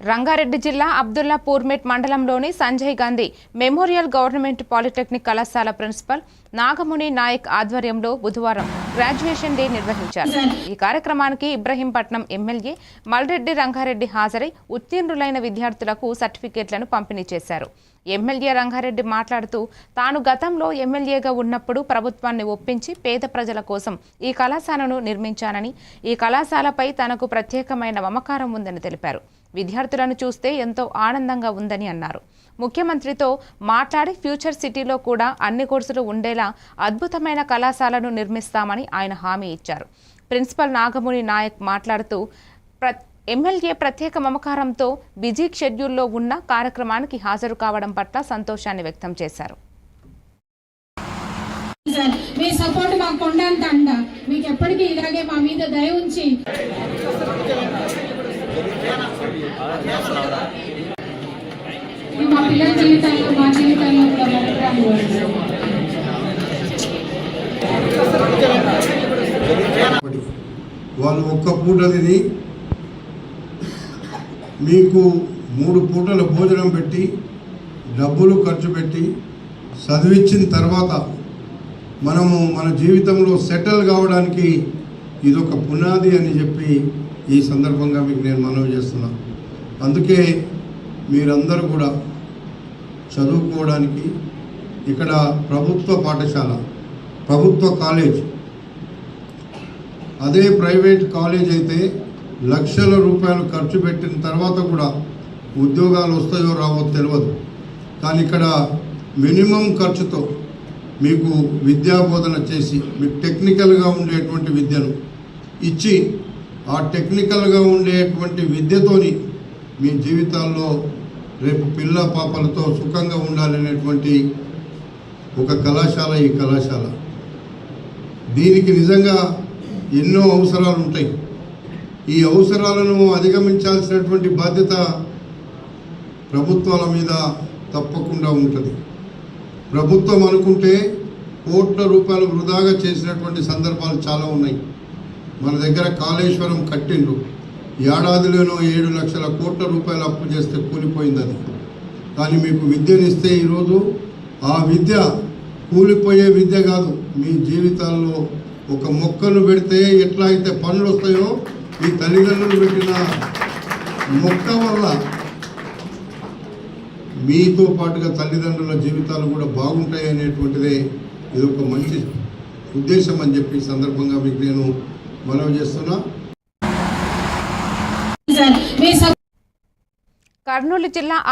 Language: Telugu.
రంగారెడ్డి జిల్లా అబ్దుల్లా పూర్మెట్ మండలంలోని Sanjay Gandhi memorial government polytechnic కళాశాల ప్రిన్సిపల్ నాగముని నాయక్ ఆధ్వర్యంలో బుధవారం గ్రాడ్యుయేషన్ డే నిర్వహించారు. ఈ కార్యక్రమానికి ఇబ్రహీంపట్నం ఎమ్మెల్యే మల్రెడ్డి రంగారెడ్డి హాజరై ఉత్తీర్ణులైన విద్యార్థులకు సర్టిఫికేట్లను పంపిణీ చేశారు. ఎమ్మెల్యే రంగారెడ్డి మాట్లాడుతూ తాను గతంలో ఎమ్మెల్యేగా ఉన్నప్పుడు ప్రభుత్వాన్ని ఒప్పించి పేద ప్రజల కోసం ఈ కళాశాలను నిర్మించానని ఈ కళాశాలపై తనకు ప్రత్యేకమైన మమకారం ఉందని తెలిపారు. విద్యార్థులను చూస్తే ఎంతో ఆనందంగా ఉందని అన్నారు. ముఖ్యమంత్రితో మాట్లాడి ఫ్యూచర్ సిటీలో కూడా అన్ని కోర్సులు ఉండేలా అద్భుతమైన కళాశాలను నిర్మిస్తామని ఆయన హామీ ఇచ్చారు. ప్రిన్సిపల్ నాగముని నాయక్ మాట్లాడుతూ ప్ర ఎమ్మెల్యే ప్రత్యేక మమకారంతో బిజీ షెడ్యూల్లో ఉన్న కార్యక్రమానికి హాజరు కావడం పట్ల సంతోషాన్ని వ్యక్తం చేశారు. మీ సపోర్ట్ మాకు మీకు ఎప్పటికీ ఇలాగే మా మీద దయ ఉంచి మా పిల్లల జీవితాల్లో మా జీవితాల్లో కూడా వాళ్ళు ఒక్క పూట తిని మీకు మూడు పూటల భోజనం పెట్టి డబ్బులు ఖర్చు పెట్టి చదివించిన తర్వాత మనము మన జీవితంలో సెటిల్ కావడానికి ఇదొక పునాది అని చెప్పి ఈ సందర్భంగా మీకు నేను మనవి చేస్తున్నాను. అందుకే మీరందరూ కూడా చదువుకోవడానికి ఇక్కడ ప్రభుత్వ పాఠశాల ప్రభుత్వ కాలేజ్. అదే ప్రైవేట్ కాలేజ్ అయితే లక్షల రూపాయలు ఖర్చు పెట్టిన తర్వాత కూడా ఉద్యోగాలు వస్తాయో రావో తెలియదు కానీ ఇక్కడ మినిమం ఖర్చుతో మీకు విద్యా బోధన చేసి మీకు టెక్నికల్గా ఉండేటువంటి విద్యను ఇచ్చి ఆ టెక్నికల్గా ఉండేటువంటి విద్యతోని మీ జీవితాల్లో రేపు పిల్ల పాపలతో సుఖంగా ఉండాలనేటువంటి ఒక కళాశాల ఈ కళాశాల. దీనికి నిజంగా ఎన్నో అవసరాలు ఉంటాయి. ఈ అవసరాలను అధిగమించాల్సినటువంటి బాధ్యత ప్రభుత్వాల మీద తప్పకుండా ఉంటుంది. ప్రభుత్వం అనుకుంటే కోట్ల రూపాయలు వృధాగా చేసినటువంటి సందర్భాలు చాలా ఉన్నాయి. మన దగ్గర కాళేశ్వరం కట్టిండ్రు. ఏడాదిలోనో ఏడు లక్షల కోట్ల రూపాయలు అప్పు చేస్తే కూలిపోయిందని. కానీ మీకు విద్యనిస్తే ఈరోజు ఆ విద్య కూలిపోయే విద్య కాదు. మీ జీవితాల్లో ఒక మొక్కను పెడితే ఎట్లా అయితే పనులు వస్తాయో మీ తల్లిదండ్రులు పెట్టిన మొక్క వల్ల మీతో పాటుగా తల్లిదండ్రుల జీవితాలు కూడా బాగుంటాయి అనేటువంటిదే ఇది ఒక మంచి ఉద్దేశం అని చెప్పి సందర్భంగా మీకు నేను మనవి చేస్తున్నా. కర్నూలు జిల్లా